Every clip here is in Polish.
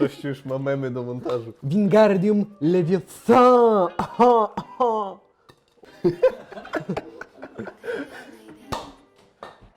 Większość już ma memy do montażu. Wingardium Leviosa! Aha, aha.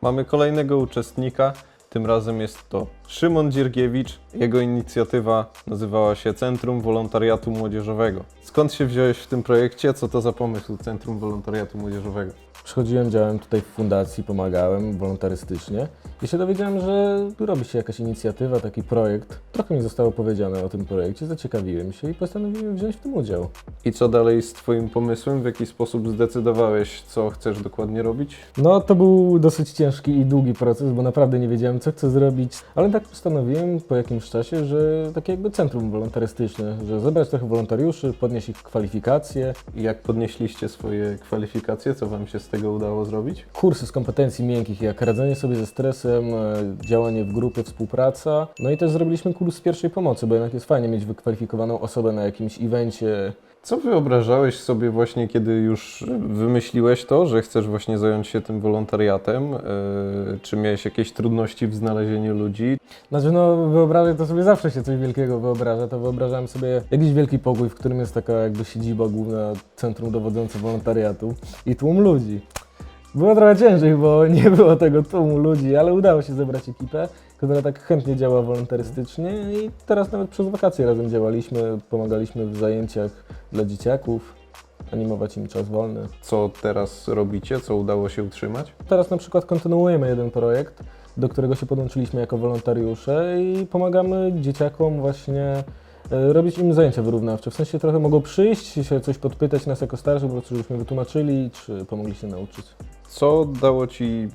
Mamy kolejnego uczestnika. Tym razem jest to Szymon Dziergiewicz. Jego inicjatywa nazywała się Centrum Wolontariatu Młodzieżowego. Skąd się wziąłeś w tym projekcie? Co to za pomysł Centrum Wolontariatu Młodzieżowego? Przychodziłem, działałem tutaj w fundacji, pomagałem wolontarystycznie i się dowiedziałem, że tu robi się jakaś inicjatywa, taki projekt. Trochę mi zostało powiedziane o tym projekcie, zaciekawiłem się i postanowiłem wziąć w tym udział. I co dalej z Twoim pomysłem? W jaki sposób zdecydowałeś, co chcesz dokładnie robić? No, to był dosyć ciężki i długi proces, bo naprawdę nie wiedziałem, co chcę zrobić, ale tak postanowiłem po jakimś czasie, że takie jakby centrum wolontarystyczne, że zebrać trochę wolontariuszy, podnieść ich kwalifikacje, I jak podnieśliście swoje kwalifikacje? Co Wam się z tego udało zrobić? kursy z kompetencji miękkich, jak radzenie sobie ze stresem, e, działanie w grupie, współpraca. No i też zrobiliśmy kurs pierwszej pomocy, bo jednak jest fajnie mieć wykwalifikowaną osobę na jakimś evencie. Co wyobrażałeś sobie właśnie, kiedy już wymyśliłeś to, że chcesz właśnie zająć się tym wolontariatem? Yy, czy miałeś jakieś trudności w znalezieniu ludzi? Znaczy, no wyobrażać to sobie zawsze się coś wielkiego wyobraża, to wyobrażałem sobie jakiś wielki pokój, w którym jest taka jakby siedziba główna, centrum dowodzące wolontariatu i tłum ludzi. Było trochę ciężej, bo nie było tego tłumu ludzi, ale udało się zebrać ekipę, która tak chętnie działa wolontarystycznie i teraz nawet przez wakacje razem działaliśmy, pomagaliśmy w zajęciach dla dzieciaków, animować im czas wolny. Co teraz robicie? Co udało się utrzymać? Teraz na przykład kontynuujemy jeden projekt, do którego się podłączyliśmy jako wolontariusze i pomagamy dzieciakom właśnie e, robić im zajęcia wyrównawcze. W sensie trochę mogą przyjść, się coś podpytać nas jako starszych, po prostu żebyśmy wytłumaczyli, czy pomogli się nauczyć. Co dało Ci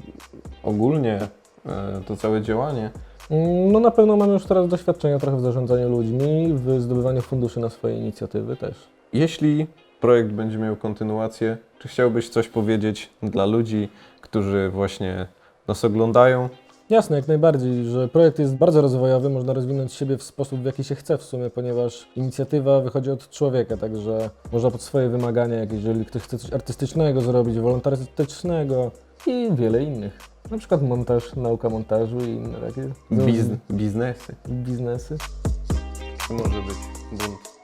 ogólnie e, to całe działanie? Mm, No na pewno mamy już teraz doświadczenia trochę w zarządzaniu ludźmi, w zdobywaniu funduszy na swoje inicjatywy też. Jeśli projekt będzie miał kontynuację, czy chciałbyś coś powiedzieć dla ludzi, którzy właśnie nas oglądają? Jasne, jak najbardziej, że projekt jest bardzo rozwojowy, można rozwinąć siebie w sposób, w jaki się chce w sumie, ponieważ inicjatywa wychodzi od człowieka, także można pod swoje wymagania, jakieś, jeżeli ktoś chce coś artystycznego zrobić, wolontarystycznego i wiele innych. Na przykład montaż, nauka montażu i inne takie Bizn- biznesy. biznesy. Może być bunt.